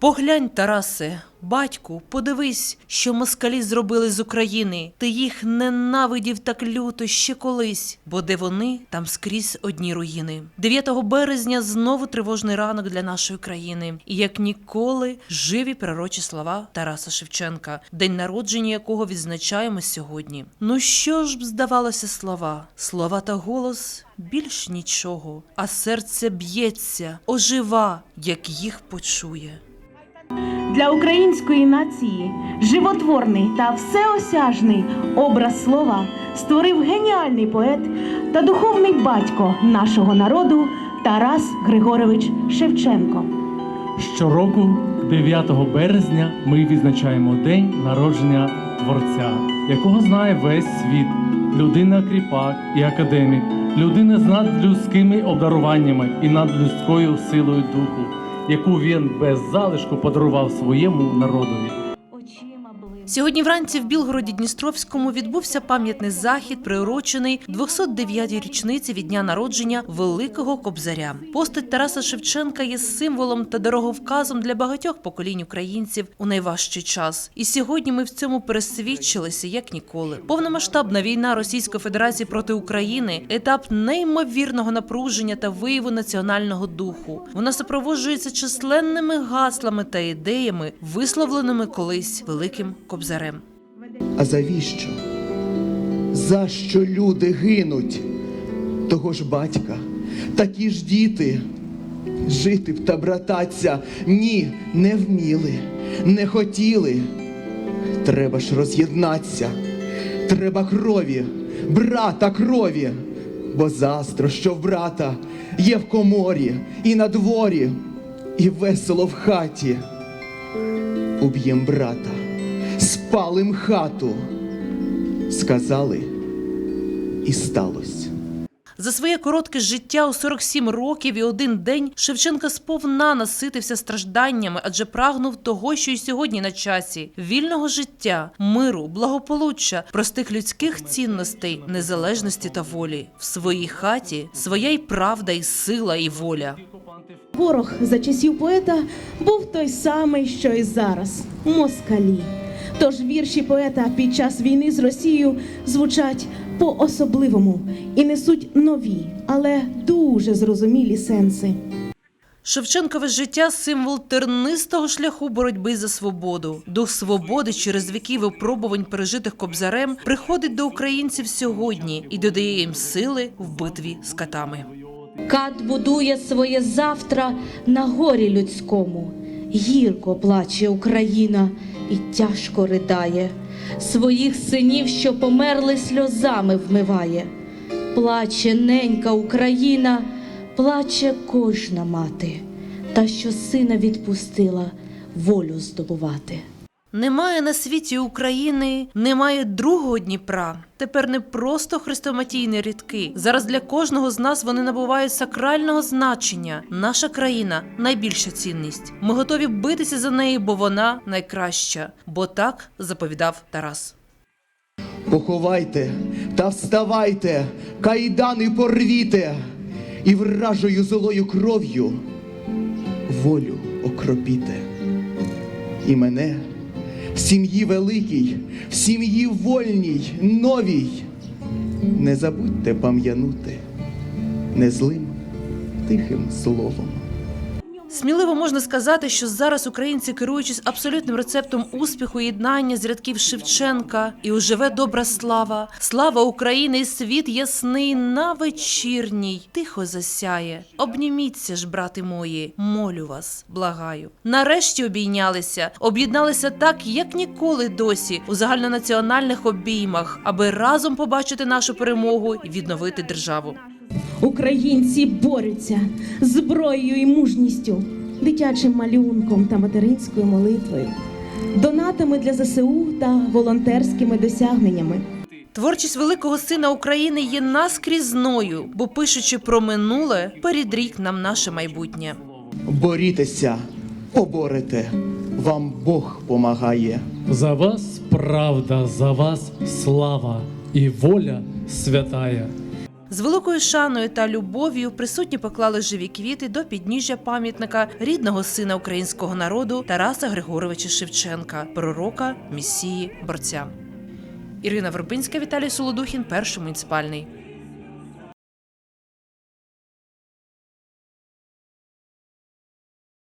Поглянь, Тарасе, батьку, подивись, що москалі зробили з України. Ти їх ненавидів так люто ще колись, бо де вони, там скрізь одні руїни. 9 березня знову тривожний ранок для нашої країни, і як ніколи живі пророчі слова Тараса Шевченка, день народження якого відзначаємо сьогодні. Ну що ж б здавалося слова? Слова та голос більш нічого, а серце б'ється, ожива, як їх почує. Для української нації животворний та всеосяжний образ слова створив геніальний поет та духовний батько нашого народу Тарас Григорович Шевченко. Щороку, 9 березня, ми відзначаємо день народження творця, якого знає весь світ. Людина кріпак і академік, людина з надлюдськими обдаруваннями і надлюдською силою духу, яку він без залишку подарував своєму народові. Сьогодні вранці в Білгороді Дністровському відбувся пам'ятний захід, приурочений 209-й річниці від дня народження Великого Кобзаря. Постать Тараса Шевченка є символом та дороговказом для багатьох поколінь українців у найважчий час. І сьогодні ми в цьому пересвідчилися як ніколи. Повномасштабна війна Російської Федерації проти України етап неймовірного напруження та вияву національного духу. Вона супроводжується численними гаслами та ідеями, висловленими колись великим кобзарем. А завіщо? За що люди гинуть? Того ж батька, такі ж діти. Жити б та брататься ні, не вміли, не хотіли. Треба ж роз'єднатися. Треба крові, брата крові, бо застро, що в брата є в коморі і на дворі, і весело в хаті. Уб'єм брата, спалим хату. Сказали, і сталося. За своє коротке життя у 47 років і один день Шевченка сповна наситився стражданнями, адже прагнув того, що й сьогодні на часі вільного життя, миру, благополуччя, простих людських цінностей, незалежності та волі. В своїй хаті своя й правда, і сила, і воля. Ворог за часів поета був той самий, що і зараз москалі. Тож вірші поета під час війни з Росією звучать по-особливому і несуть нові, але дуже зрозумілі сенси. Шевченкове життя символ тернистого шляху боротьби за свободу. Дух свободи через віки випробувань, пережитих кобзарем, приходить до українців сьогодні і додає їм сили в битві з катами. Кат будує своє завтра на горі людському. Гірко плаче Україна і тяжко ридає. Своїх синів, що померли, сльозами вмиває. Плаче ненька Україна, плаче кожна мати, та що сина відпустила волю здобувати. Немає на світі України, немає другого Дніпра. Тепер не просто хрестоматійні рідки. Зараз для кожного з нас вони набувають сакрального значення. Наша країна найбільша цінність. Ми готові битися за неї, бо вона найкраща. Бо так заповідав Тарас. Поховайте та вставайте, кайдани порвіте, і вражою злою кров'ю волю окропіте. І мене сім'ї великій, в сім'ї вольній, новій. Не забудьте пам'янути незлим тихим словом. Сміливо можна сказати, що зараз українці, керуючись абсолютним рецептом успіху єднання з рядків Шевченка, і уживе добра слава, слава України і світ ясний на вечірній, тихо засяє. Обніміться ж, брати мої, молю вас, благаю. Нарешті обійнялися, об'єдналися так, як ніколи досі, у загальнонаціональних обіймах, аби разом побачити нашу перемогу і відновити державу. Українці борються зброєю і мужністю, дитячим малюнком та материнською молитвою, донатами для ЗСУ та волонтерськими досягненнями. Творчість великого сина України є наскрізною, бо пишучи про минуле, передрік нам наше майбутнє. Борітеся, поборете, вам Бог помагає. За вас правда, за вас слава і воля святая. З великою шаною та любов'ю присутні поклали живі квіти до підніжжя пам'ятника рідного сина українського народу Тараса Григоровича Шевченка, пророка, місії, борця. Ірина Вербинська, Віталій Солодухін, перший муніципальний.